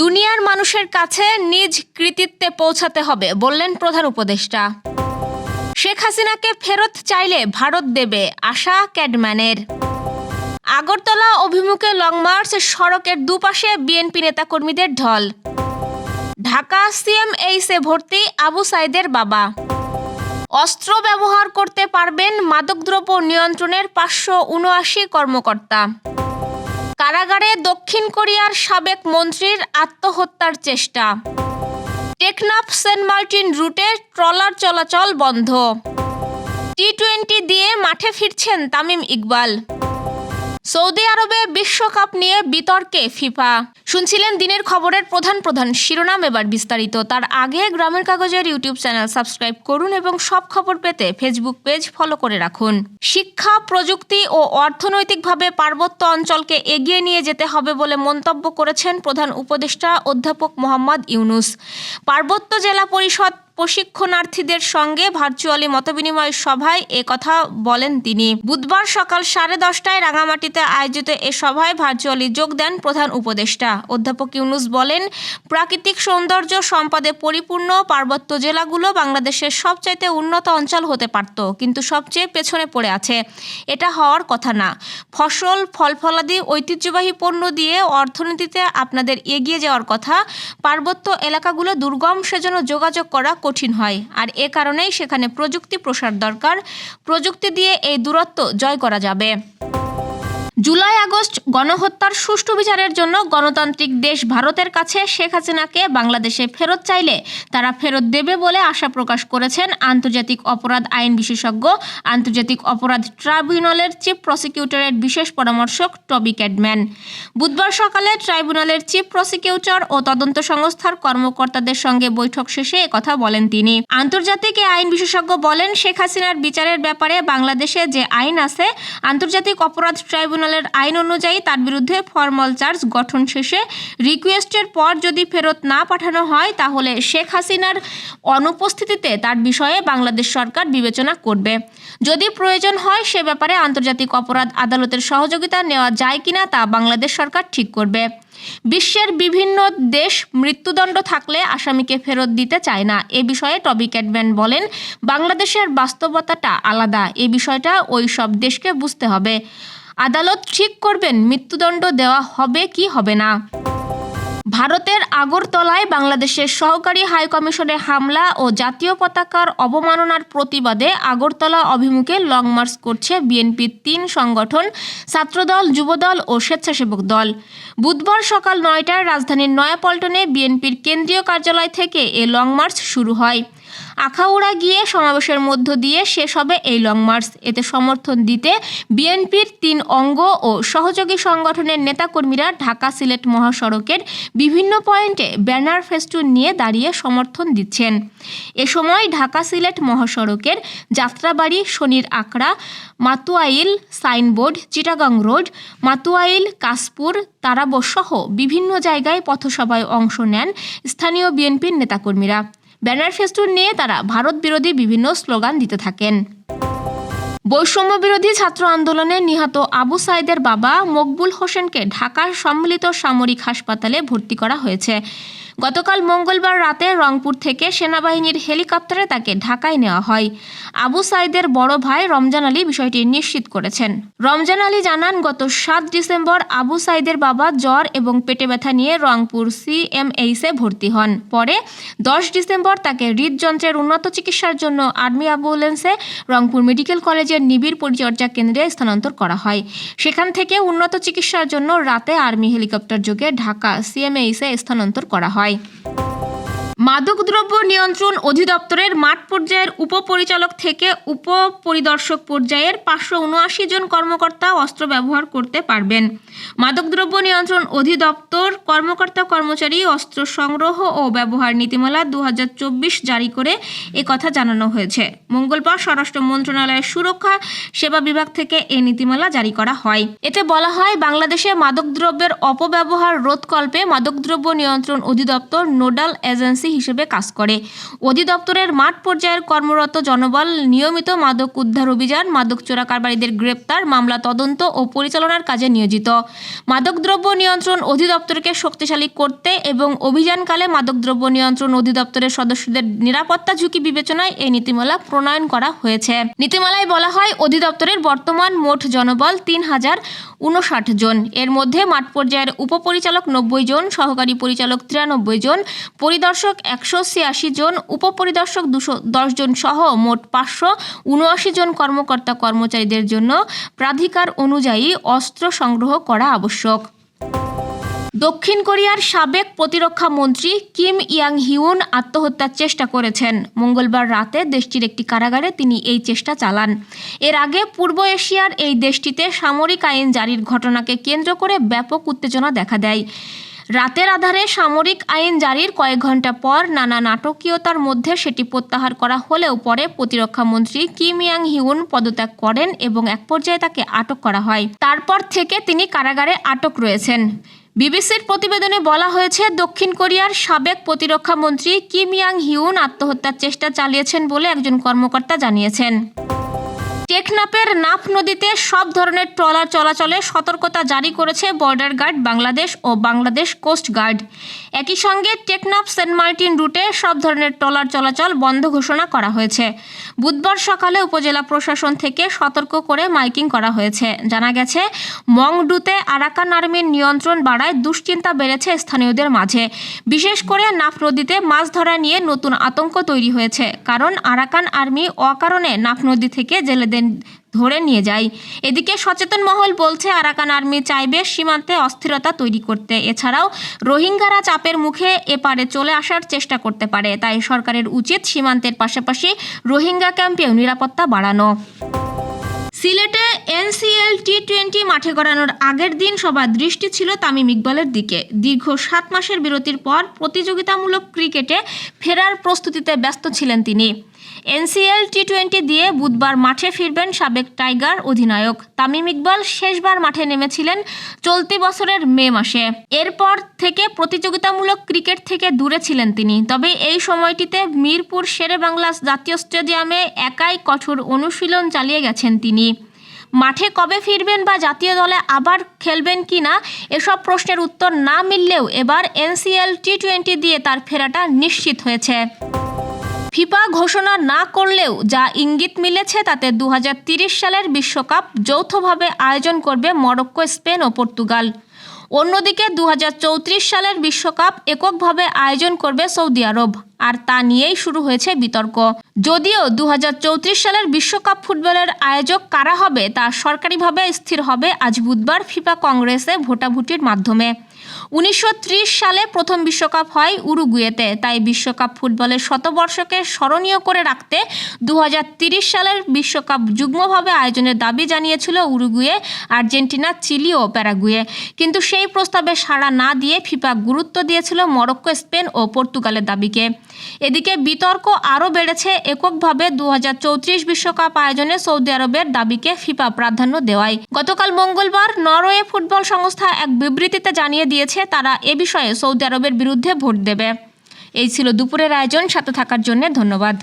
দুনিয়ার মানুষের কাছে নিজ কৃতিত্বে পৌঁছাতে হবে, বললেন প্রধান উপদেষ্টা। শেখ হাসিনাকে ফেরত চাইলে ভারত দেবে আশা ক্যাডম্যানের। আগরতলা অভিমুখে লং মার্চ সড়কের দুপাশে বিএনপি নেতাকর্মীদের ঢল। ঢাকা সিএমএইসে ভর্তি আবু সাইদের বাবা। অস্ত্র ব্যবহার করতে পারবেন মাদকদ্রব্য নিয়ন্ত্রণের পাঁচশো উনআশি কর্মকর্তা। কারাগারে দক্ষিণ কোরিয়ার সাবেক মন্ত্রীর আত্মহত্যার চেষ্টা। টেকনাফ সেন্ট মার্টিন রুটে ট্রলার চলাচল বন্ধ। টি টোয়েন্টি দিয়ে মাঠে ফিরছেন তামিম ইকবাল। সৌদি আরবে বিশ্বকাপ নিয়ে বিতর্কে ফিফা। শুনছিলেন দিনের খবরের প্রধান প্রধান শিরোনাম এবার বিস্তারিত। তার আগে গ্রামের কাগজের ইউটিউব চ্যানেল সাবস্ক্রাইব করুন এবং সব খবর পেতে ফেসবুক পেজ ফলো করে রাখুন। শিক্ষা, প্রযুক্তি ও অর্থনৈতিকভাবে পার্বত্য অঞ্চলকে এগিয়ে নিয়ে যেতে হবে বলে মন্তব্য করেছেন প্রধান উপদেষ্টা অধ্যাপক মোহাম্মদ ইউনুস। পার্বত্য জেলা পরিষদ প্রশিক্ষণার্থীদের সঙ্গে ভার্চুয়ালি মতবিনিময় সভায় এ কথা বলেন তিনি। বুধবার সকাল সাড়ে দশটায় রাঙামাটিতে আয়োজিত এ সভায় ভার্চুয়ালি যোগ দেন প্রধান উপদেষ্টা। অধ্যাপক ইউনুস বলেন, প্রাকৃতিক সৌন্দর্য সম্পদে পরিপূর্ণ পার্বত্য জেলাগুলো বাংলাদেশের সবচাইতে উন্নত অঞ্চল হতে পারত, কিন্তু সবচেয়ে পেছনে পড়ে আছে। এটা হওয়ার কথা না। ফসল ফল ফলাদি ঐতিহ্যবাহী পণ্য দিয়ে অর্থনীতিতে আপনাদের এগিয়ে যাওয়ার কথা। পার্বত্য এলাকাগুলো দুর্গম, সেজন্য যোগাযোগ করা কঠিন হয়। আর এ কারণেই সেখানে প্রযুক্তি প্রসার দরকার। প্রযুক্তি দিয়ে এই দূরত্ব জয় করা যাবে। জুলাই, আগস্ট গণহত্যার সুষ্ঠু বিচারের জন্য গণতান্ত্রিক দেশ ভারতের কাছে শেখ হাসিনাকে বাংলাদেশে ফেরত চাইলে তারা ফেরত দেবে বলে আশা প্রকাশ করেছেন আন্তর্জাতিক অপরাধ আইন বিশেষজ্ঞ। আন্তর্জাতিক অপরাধ ট্রাইব্যুনালের চিফ প্রসিকিউটরের বিশেষ পরামর্শক টবি ক্যাডম্যান বুধবার সকালে ট্রাইব্যুনালের চিফ প্রসিকিউটর ও তদন্ত সংস্থার কর্মকর্তাদের সঙ্গে বৈঠক শেষে কথা বলেন তিনি। আন্তর্জাতিক এ আইন বিশেষজ্ঞ বলেন, শেখ হাসিনার বিচারের ব্যাপারে বাংলাদেশে যে আইন আছে, আন্তর্জাতিক অপরাধ ট্রাইব্যুনালের আইন অনুযায়ী তার বিরুদ্ধে ফর্মাল চার্জ গঠন শেষে রিকোয়েস্টের পর যদি ফেরত না পাঠানো হয়, তাহলে শেখ হাসিনার অনুপস্থিতিতে তার বিষয়ে বাংলাদেশ সরকার বিবেচনা করবে। যদি প্রয়োজন হয়, সে ব্যাপারে আন্তর্জাতিক অপরাধ আদালতের সহযোগিতা নেওয়া যায় কিনা তা বাংলাদেশ সরকার ঠিক করবে। বিশ্বের বিভিন্ন দেশ মৃত্যুদণ্ড থাকলে আসামিকে ফেরত দিতে চায় না। এ বিষয়ে টবি ক্যাটম্যান বলেন, বাংলাদেশের বাস্তবতাটা আলাদা। এ বিষয়টা ওই সব দেশকে বুঝতে হবে। আদালত ঠিক করবেন মৃত্যুদণ্ড দেওয়া হবে কি হবে না। ভারতের আগরতলায় বাংলাদেশের সহকারী হাইকমিশনে হামলা ও জাতীয় পতাকার অবমাননার প্রতিবাদে আগরতলা অভিমুখে লং মার্চ করছে বিএনপির তিন সংগঠন, ছাত্রদল, যুবদল ও স্বেচ্ছাসেবক দল। বুধবার সকাল নয়টায় রাজধানীর নয়াপল্টনে বিএনপির কেন্দ্রীয় কার্যালয় থেকে এ লং মার্চ শুরু হয়। আখাউড়া গিয়ে সমাবেশের মধ্য দিয়ে শেষ হবে এই লং মার্চ। এতে সমর্থন দিতে বিএনপির তিন অঙ্গ ও সহযোগী সংগঠনের নেতাকর্মীরা ঢাকা সিলেট মহাসড়কের বিভিন্ন পয়েন্টে ব্যানার ফেস্টুন নিয়ে দাঁড়িয়ে সমর্থন দিচ্ছেন। এ সময় ঢাকা সিলেট মহাসড়কের যাত্রাবাড়ি শনির আকড়া মাতুয়াইল সাইনবোর্ড, চিটাগাং রোড, মাতুয়াইল কাশপুর তারাবো সহ বিভিন্ন জায়গায় পথসভায় অংশ নেন স্থানীয় বিএনপির নেতাকর্মীরা। ব্যানার ফেস্টুন নিয়ে তারা ভারত বিরোধী বিভিন্ন স্লোগান দিতে থাকেন। বৈষম্য বিরোধী ছাত্র আন্দোলনে নিহত আবু সাইদের বাবা মকবুল হোসেনকে ঢাকার সম্মিলিত সামরিক হাসপাতালে ভর্তি করা হয়েছে। গতকাল মঙ্গলবার রাতে রংপুর থেকে সেনাবাহিনীর হেলিকপ্টারে তাকে ঢাকায় নেওয়া হয়। আবু সাইদের বড় ভাই রমজান আলী বিষয়টি নিশ্চিত করেছেন। রমজান আলী জানান, গত সাত ডিসেম্বর আবু সাইদের বাবা জ্বর এবং পেটে ব্যথা নিয়ে রংপুর সিএমএইসে ভর্তি হন। পরে দশ ডিসেম্বর তাকে হৃদযন্ত্রের উন্নত চিকিৎসার জন্য আর্মি অ্যাম্বুলেন্সে রংপুর মেডিকেল কলেজের নিবিড় পরিচর্যা কেন্দ্রে স্থানান্তর করা হয়। সেখান থেকে উন্নত চিকিৎসার জন্য রাতে আর্মি হেলিকপ্টার যোগে ঢাকা সিএমএইসে স্থানান্তর করা হয়। bye. মাদকদ্রব্য নিয়ন্ত্রণ অধিদপ্তরের মাঠ পর্যায়ের উপপরিচালক থেকে উপপরিদর্শক পর্যায়ের পাঁচশো উনআশি জন কর্মকর্তা অস্ত্র ব্যবহার করতে পারবেন। মাদকদ্রব্য নিয়ন্ত্রণ অধিদপ্তর কর্মকর্তা কর্মচারী, অস্ত্র সংগ্রহ ও ব্যবহার নীতিমালা দু হাজার চব্বিশ জারি করে এ কথা জানানো হয়েছে। মঙ্গলবার স্বরাষ্ট্র মন্ত্রণালয়ের সুরক্ষা সেবা বিভাগ থেকে এই নীতিমালা জারি করা হয়। এতে বলা হয়, বাংলাদেশে মাদকদ্রব্যের অপব্যবহার রোধকল্পে মাদকদ্রব্য নিয়ন্ত্রণ অধিদপ্তর নোডাল এজেন্সি হিসেবে কাজ করে। অধিদপ্তরের মাঠ পর্যায়ের কর্মরত জনবল নিয়মিত মাদক উদ্ধার অভিযান, মাদক চোরা কারবারিদের গ্রেপ্তার, মামলা তদন্ত ও পরিচালনার কাজে নিয়োজিত। মাদকদ্রব্য নিয়ন্ত্রণ অধিদপ্তরকে শক্তিশালী করতে এবং অভিযানকালে মাদকদ্রব্য নিয়ন্ত্রণ অধিদপ্তরের সদস্যদের নিরাপত্তা ঝুঁকি বিবেচনায় এই নীতিমালা প্রণয়ন করা হয়েছে। নীতিমালায় বলা হয়, অধিদপ্তরের বর্তমান মোট জনবল তিন হাজার উনষাট জন। এর মধ্যে মাঠ পর্যায়ের উপপরিচালক নব্বই জন, সহকারী পরিচালক তিরানব্বই জন, পরিদর্শক একশো ছিয়াশি জন, উপপরিদর্শক দুশো জন সহ মোট পাঁচশো উনআশি জন কর্মকর্তা কর্মচারীদের জন্য প্রাধিকার অনুযায়ী অস্ত্র সংগ্রহ করা আবশ্যক। দক্ষিণ কোরিয়ার সাবেক প্রতিরক্ষা মন্ত্রী কিম ইয়াং হিউন আত্মহত্যার চেষ্টা করেছেন। মঙ্গলবার রাতে দেশটির একটি কারাগারে তিনি এই চেষ্টা চালান। এর আগে পূর্ব এশিয়ার এই দেশটিতে সামরিক আইন জারির ঘটনাকে কেন্দ্র করে ব্যাপক উত্তেজনা দেখা দেয়। রাতের আধারে সামরিক আইন জারির কয়েক ঘণ্টা পর নানা নাটকীয়তার মধ্যে সেটি প্রত্যাহার করা হলেও পরে প্রতিরক্ষা মন্ত্রী কিম ইয়াং হিউন পদত্যাগ করেন এবং এক পর্যায়ে তাকে আটক করা হয়। তারপর থেকে তিনি কারাগারে আটক রয়েছেন। বিবিসির প্রতিবেদনে বলা হয়েছে, দক্ষিণ কোরিয়ার সাবেক প্রতিরক্ষা মন্ত্রী কিম ইয়াং হিউন আত্মহত্যার চেষ্টা চালিয়েছেন বলে একজন কর্মকর্তা জানিয়েছেন। টেকনাপের নাফ নদীতে সব ধরনের ট্রলার চলাচলে সতর্কতা জারি করেছে বর্ডার গার্ড বাংলাদেশ ও বাংলাদেশ কোস্ট গার্ড। একই সঙ্গে টেকনাফ সেন্ট মার্টিন রুটে সব ধরনের ট্রলার চলাচল বন্ধ ঘোষণা করা হয়েছে। বুধবার সকালে উপজেলা প্রশাসন থেকে সতর্ক করে মাইকিং করা হয়েছে। জানা গেছে, মংডুতে আরাকান আর্মির নিয়ন্ত্রণ বাড়ায় দুশ্চিন্তা বেড়েছে স্থানীয়দের মাঝে। বিশেষ করে নাফ নদীতে মাছ ধরা নিয়ে নতুন আতঙ্ক তৈরি হয়েছে। কারণ আরাকান আর্মি অকারণে নাফ নদী থেকে জেলেদের ধরে নিয়ে যায় এদিকে সচেতন মহল বলছে, আরাকান আর্মি চাইবে সীমান্তে অস্থিরতা তৈরি করতে। এছাড়াও রোহিঙ্গারা চাপের মুখে এপারে চলে আসার চেষ্টা করতে পারে। তাই সরকারের উচিত সীমান্তের পাশাপাশি রোহিঙ্গা ক্যাম্পেও নিরাপত্তা বাড়ানো। সিলেটে এনসিএল টি টোয়েন্টি মাঠে গড়ানোর আগের দিন সবার দৃষ্টি ছিল তামিম ইকবালের দিকে। দীর্ঘ সাত মাসের বিরতির পর প্রতিযোগিতামূলক ক্রিকেটে ফেরার প্রস্তুতিতে ব্যস্ত ছিলেন তিনি। এনসিএল টি টোয়েন্টি দিয়ে বুধবার মাঠে ফিরবেন সাবেক টাইগার অধিনায়ক। তামিম ইকবাল শেষবার মাঠে নেমেছিলেন চলতি বছরের মে মাসে। এরপর থেকে প্রতিযোগিতামূলক ক্রিকেট থেকে দূরে ছিলেন তিনি। তবে এই সময়টিতে মিরপুর শেরে বাংলা জাতীয় স্টেডিয়ামে একাই কঠোর অনুশীলন চালিয়ে গেছেন তিনি। মাঠে কবে ফিরবেন বা জাতীয় দলে আবার খেলবেন কি না, এসব প্রশ্নের উত্তর না মিললেও এবার এনসিএল টি টোয়েন্টি দিয়ে তার ফেরাটা নিশ্চিত হয়েছে। ফিফা ঘোষণা না করলেও যা ইঙ্গিত মিলেছে তাতে দু সালের বিশ্বকাপ যৌথভাবে আয়োজন করবে মরক্কো, স্পেন ও পর্তুগাল। অন্যদিকে দু হাজার চৌত্রিশ সালের বিশ্বকাপ এককভাবে আয়োজন করবে সৌদি আরব, আর তা নিয়েই শুরু হয়েছে বিতর্ক। যদিও দু হাজার চৌত্রিশ সালের বিশ্বকাপ ফুটবলের আয়োজক কারা হবে তা সরকারিভাবে স্থির হবে আজ বুধবার ফিফা কংগ্রেসে ভোটাভুটির মাধ্যমে। উনিশশো ত্রিশ সালে প্রথম বিশ্বকাপ হয় উরুগুয়েতে। তাই বিশ্বকাপ ফুটবলের শতবর্ষকে স্মরণীয় করে রাখতে দু সালের বিশ্বকাপ যুগ্মভাবে আয়োজনের দাবি জানিয়েছিল উরুগুয়ে, আর্জেন্টিনা, চিলি ও প্যারাগুয়ে। কিন্তু সেই প্রস্তাবে সাড়া না দিয়ে ফিফা গুরুত্ব দিয়েছিল মরক্কো, স্পেন ও পর্তুগালের দাবিকে। এদিকে বিতর্ক আরও বেড়েছে। এককভাবে দু বিশ্বকাপ আয়োজনে সৌদি আরবের দাবিকে ফিফা প্রাধান্য দেওয়ায়। গতকাল মঙ্গলবার নরওয়ে ফুটবল সংস্থা এক বিবৃতিতে জানিয়ে দিয়েছে, তারা এ বিষয়ে সৌদি আরবের বিরুদ্ধে ভোট দেবে। এই ছিল দুপুরের আয়োজন, সাথে থাকার জন্য ধন্যবাদ।